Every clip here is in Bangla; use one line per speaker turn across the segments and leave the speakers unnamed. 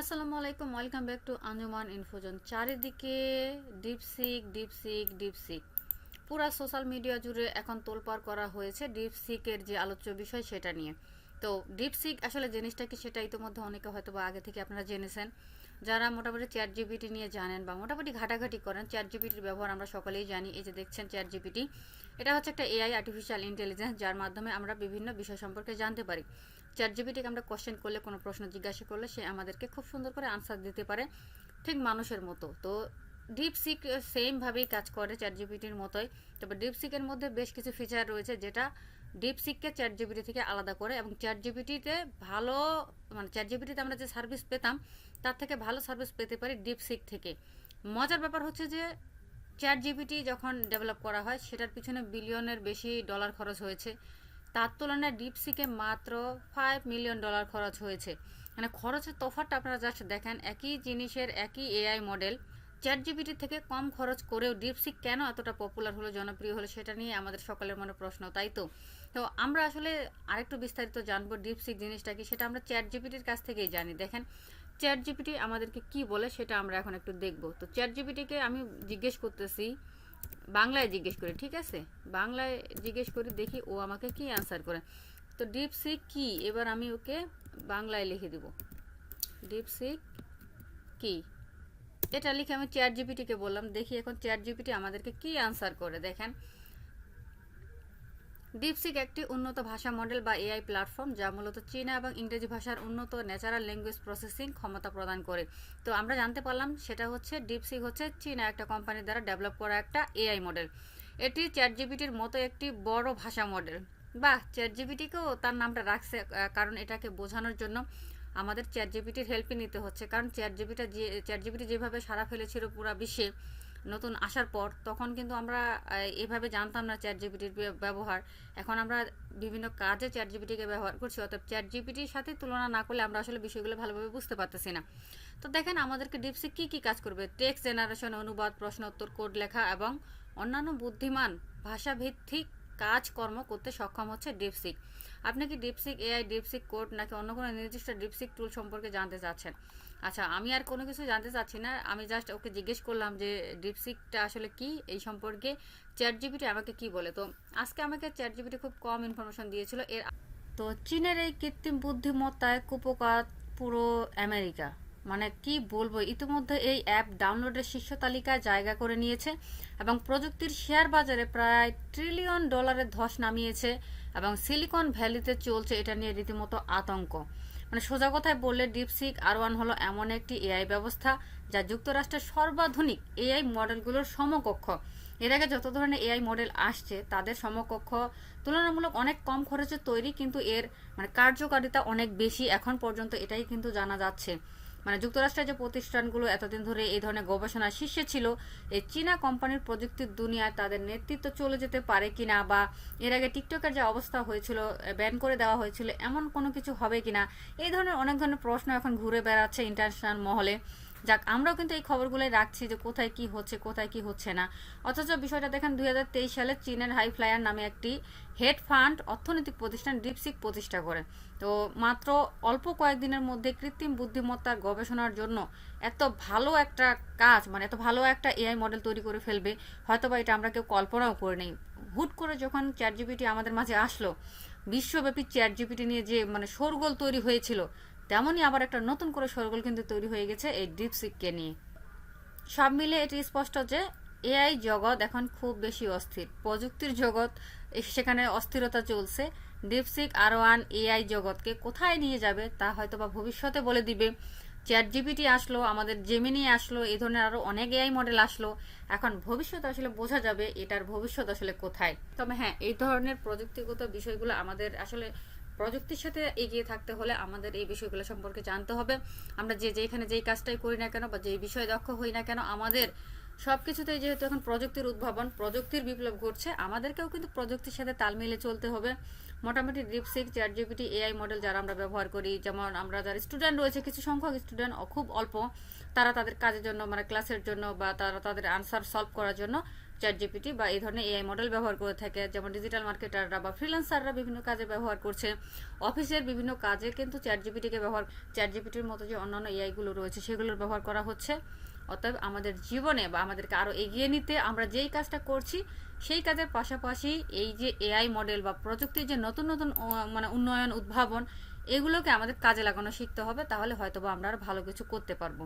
আসসালামু আলাইকুম, welcome back to Anjuman Infozone চারিদিকে ডিপসিক ডিপসিক ডিপসিক। পুরা সোশ্যাল মিডিয়া জুড়ে এখন তোলপাড় করা হয়েছে ডিপসিকের যে আলোচ্য বিষয় সেটা নিয়ে। তো ডিপসিক আসলে জিনিসটা কি সেটা ইতিমধ্যে অনেকে হয়তো বা আগে থেকে আপনারা জেনেছেন। যারা মোটামুটি চ্যাট জিপিটি নিয়ে জানেন বা মোটামুটি ঘাটাঘাটি করেন চ্যাট জিপিটির ব্যবহার আমরা সকলেই জানি। এই যে দেখছেন চ্যাট জিপিটি এটা হচ্ছে একটা এআই আর্টিফিশিয়াল ইন্টেলিজেন্স যার মাধ্যমে আমরা বিভিন্ন বিষয় সম্পর্কে জানতে পারি। চ্যাট জিপিটিকে আমরা কোশ্চেন করলে, কোনো প্রশ্ন জিজ্ঞাসা করলে সে আমাদেরকে খুব সুন্দর করে আনসার দিতে পারে ঠিক মানুষের মতো। তো ডিপসিক সেমভাবেই কাজ করে চ্যাট জিপিটির মতোই। তবে ডিপসিকের মধ্যে বেশ কিছু ফিচার রয়েছে যেটা ডিপসিককে চ্যাট জিপিটি থেকে আলাদা করে এবং চ্যাট জিপিটিতে ভালো মানে চ্যাট জিপিটিতে আমরা যে সার্ভিস পেতাম, তার থেকে ভালো সার্ভিস পেতে পারি ডিপসিক থেকে। মজার ব্যাপার হচ্ছে যে চ্যাট জিপিটি যখন ডেভেলপ করা হয়, সেটার পিছনে বিলিয়নের বেশি ডলার খরচ হয়েছে। তার তুলনায় ডিপসিকে মাত্র ফাইভ মিলিয়ন ডলার খরচ হয়েছে। মানে খরচের তফাৎটা আপনারা জাস্ট দেখেন, একই জিনিসের একই এআই মডেল চ্যাট জিপিটি থেকে কম খরচ করেও ডিপসিক কেন এতটা পপুলার হলো, জনপ্রিয় হলো, সেটা নিয়ে আমাদের সকলের মনে প্রশ্ন, তাই তো? তো আমরা আসলে আরেকটু বিস্তারিত জানব ডিপসিক জিনিসটা কি, সেটা আমরা চ্যাট জিপিটির কাছ থেকেই জানি। দেখেন চ্যাট জিপিটি আমাদেরকে কি বলে, সেটা আমরা এখন একটু দেখব। তো চ্যাট জিপিটিকে আমি জিজ্ঞেস করতেছি বাংলায় জিজ্ঞেস করি, ঠিক আছে? বাংলায় জিজ্ঞেস করি, দেখি ও আমাকে কি অ্যান্সার করে। তো ডিপ সিক কি? এবার আমি ওকে বাংলায় লিখে দিব। ডিপসিক কি? এটা লিখে আমি চ্যাট জিপিটিকে বললাম, দেখি এখন চ্যাট জিপিটি আমাদেরকে কি অ্যান্সার করে, দেখেন। ডিপসিক একটি উন্নত ভাষা মডেল বা এআই প্ল্যাটফর্ম যা মূলত চীনা এবং ইংরেজি ভাষার উন্নত ন্যাচারাল ল্যাঙ্গুয়েজ প্রসেসিং ক্ষমতা প্রদান করে। তো আমরা জানতে পারলাম সেটা হচ্ছে ডিপসিক হচ্ছে চীনা একটা কোম্পানির দ্বারা ডেভেলপ করা একটা এআই মডেল এটি চ্যাট জিপিটির মতো একটি বড় ভাষা মডেল বাহ চ্যাট জিপিটিকেও তার নামটা রাখছে কারণ এটাকে বোঝানোর জন্য আমাদের চ্যাট জিপিটির হেল্পই নিতে হচ্ছে। কারণ চ্যাট জিপিটা যে চ্যাট জিপিটি যেভাবে সারা ফেলেছিল পুরো বিশ্বে নতুন আসার পর তখন কিন্তু আমরা এভাবে জানতাম না চ্যাট জিপিটির ব্যবহার। এখন আমরা বিভিন্ন কাজে চ্যাট জিপিটিকে ব্যবহার করছি অর্থাৎ চ্যাট জিপিটির সাথে তুলনা না করলে আমরা আসলে বিষয়গুলো ভালোভাবে বুঝতে পারতেছি না। তো দেখেন আমাদেরকে ডিপসে কী কী কাজ করবে? টেক্সট জেনারেশন অনুবাদ প্রশ্ন উত্তর কোড লেখা এবং অন্যান্য বুদ্ধিমান ভাষাভিত্তিক কাজকর্ম করতে সক্ষম হচ্ছে ডিপসিক আপনি কি ডিপসিক এআই ডিপসিক কোড নাকি অন্য কোনো নির্দিষ্ট ডিপসিক টুল সম্পর্কে জানতে চাচ্ছেন? আচ্ছা আমি আর কোনো কিছু জানতে চাচ্ছি না। আমি জাস্ট ওকে জিজ্ঞেস করলাম যে ডিপসিকটা আসলে কি? এই সম্পর্কে চ্যাট জিপিটি আমাকে কি বলে? তো আজকে আমাকে চ্যাট জিপিটি খুব কম ইনফরমেশন দিয়েছিল। এর তো চীনের এই কৃত্রিম বুদ্ধিমত্তায় কুপকাত পুরো আমেরিকা মানে কি বলব, ইতিমধ্যে এই অ্যাপ ডাউনলোডের শীর্ষ তালিকায় জায়গা করে নিয়েছে এবং প্রযুক্তির শেয়ার বাজারে প্রায় ট্রিলিয়ন ডলারের ধস নামিয়েছে এবং সিলিকন ভ্যালিতে চলছে এটা নিয়ে রীতিমতো আতঙ্ক। মানে সোজা কথায় বললে ডিপসিক আর ওয়ান হলো এমন একটি এআই ব্যবস্থা যা যুক্তরাষ্ট্রের সর্বাধুনিক এআই মডেলগুলোর সমকক্ষ। এর আগে যত ধরনের এআই মডেল আসছে, তাদের সমকক্ষ তুলনামূলক অনেক কম খরচে তৈরি, কিন্তু এর মানে কার্যকারিতা অনেক বেশি। এখন পর্যন্ত এটাই কিন্তু জানা যাচ্ছে। মানে যুক্তরাষ্ট্রের যে প্রতিষ্ঠানগুলো এতদিন ধরে এই ধরনের গবেষণার শীর্ষে ছিল, এই চীনা কোম্পানির প্রযুক্তির দুনিয়ায় তাদের নেতৃত্ব চলে যেতে পারে কিনা বা এর আগে টিকটকের যে অবস্থা হয়েছিল ব্যান করে দেওয়া হয়েছিল, এমন কোনো কিছু হবে কিনা? এই ধরনের অনেক ধরনের প্রশ্ন এখন ঘুরে বেড়াচ্ছে ইন্টারন্যাশনাল মহলে। যাক, আমরাও কিন্তু এই খবরগুলোই রাখছি যে কোথায় কি হচ্ছে, কোথায় কি হচ্ছে না। অথচ বিষয়টা দেখেন, দুই সালে চীনের হাই ফ্লায়ার নামে একটি হেড ফান্ড অর্থনৈতিক প্রতিষ্ঠান ডিপসিক প্রতিষ্ঠা করে। তো মাত্র অল্প কয়েকদিনের মধ্যে কৃত্রিম বুদ্ধিমত্তার গবেষণার জন্য এত ভালো একটা কাজ মানে এত ভালো একটা এআই মডেল তৈরি করে ফেলবে হয়তো বা এটা আমরা কেউ কল্পনাও করে নেই। হুট করে যখন চ্যাট জিপিটি আমাদের মাঝে আসলো, বিশ্বব্যাপী চ্যাট জিপিটি নিয়ে যে মানে শোরগোল তৈরি হয়েছিল তেমনই আবার একটা নতুন করে শোরগোল কিন্তু তৈরি হয়ে গেছে এই ডিপসিককে নিয়ে। সব মিলে এটি স্পষ্ট যে এআই জগৎ এখন খুব বেশি অস্থির। প্রযুক্তির জগৎ সেখানে অস্থিরতা চলছে। ডিপসিক আর ওয়ান এআই জগৎকে কোথায় নিয়ে যাবে তা হয়তো বা ভবিষ্যতে বলে দিবে। চ্যাট জিপিটি আসলো, আমাদের জেমিনি আসলো এই ধরনের আরও অনেক এআই মডেল আসলো। এখন ভবিষ্যৎ আসলে বোঝা যাবে এটার ভবিষ্যৎ আসলে কোথায়। তবে হ্যাঁ এই ধরনের প্রযুক্তিগত বিষয়গুলো আমাদের আসলে প্রযুক্তির সাথে এগিয়ে থাকতে হলে আমাদের এই বিষয়গুলো সম্পর্কে জানতে হবে। আমরা যে যেখানে যেই কাজটাই করি না কেন বা যেই বিষয়ে দক্ষ হই না কেন, আমাদের সব কিছুতেই যেহেতু এখন প্রযুক্তির উদ্ভাবন, প্রযুক্তির বিপ্লব ঘটছে, আমাদেরকেও কিন্তু প্রযুক্তির সাথে তাল মিলে চলতে হবে। মোটামুটি DeepSeek ChatGPT AI model যারা আমরা ব্যবহার করি, যেমন আমরা যারা স্টুডেন্ট রয়েছে, কিছু সংখ্যক স্টুডেন্ট খুব অল্প, তারা তাদের কাজের জন্য মানে ক্লাসের জন্য বা তারা তাদের আনসার সলভ করার জন্য চ্যাট জিপিটি বা এই ধরনের এআই মডেল ব্যবহার করে থাকে। যেমন ডিজিটাল মার্কেটাররা বা ফ্রিল্যান্সাররা বিভিন্ন কাজে ব্যবহার করছে। অফিসের বিভিন্ন কাজে কিন্তু চ্যাট জিপিটিকে ব্যবহার চ্যাট জিপিটির মতো যে অন্যান্য এআইগুলো রয়েছে, সেগুলোর ব্যবহার করা হচ্ছে। অতএব আমাদের জীবনে বা আমাদেরকে আরও এগিয়ে নিতে আমরা যেই কাজটা করছি, সেই কাজের পাশাপাশি এই যে এআই মডেল বা প্রযুক্তির যে নতুন নতুন মানে উন্নয়ন, উদ্ভাবন, এগুলোকে আমাদের কাজে লাগানো শিখতে হবে, তাহলে হয়তো বা আমরা আরও ভালো কিছু করতে পারব।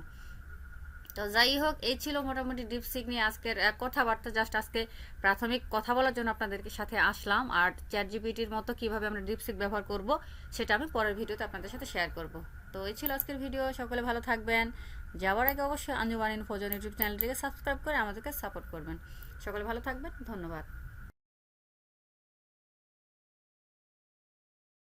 তো যাই হোক, এই ছিল মোটামুটি ডিপসিক নিয়ে আজকের কথাবার্তা। জাস্ট আজকে প্রাথমিক কথা বলার জন্য আপনাদেরকে সাথে আসলাম। আর চ্যাট জিপিটির মতো কীভাবে আমরা ডিপসিক ব্যবহার করব, সেটা আমি পরের ভিডিওতে আপনাদের সাথে শেয়ার করব। তো এই ছিল আজকের ভিডিও। সকলে ভালো থাকবেন। যাওয়ার আগে অবশ্যই আঞ্জুমান ইনফোজন ইউটিউব চ্যানেলটিকে সাবস্ক্রাইব করে আমাদেরকে সাপোর্ট করবেন। সকলে ভালো থাকবেন, ধন্যবাদ।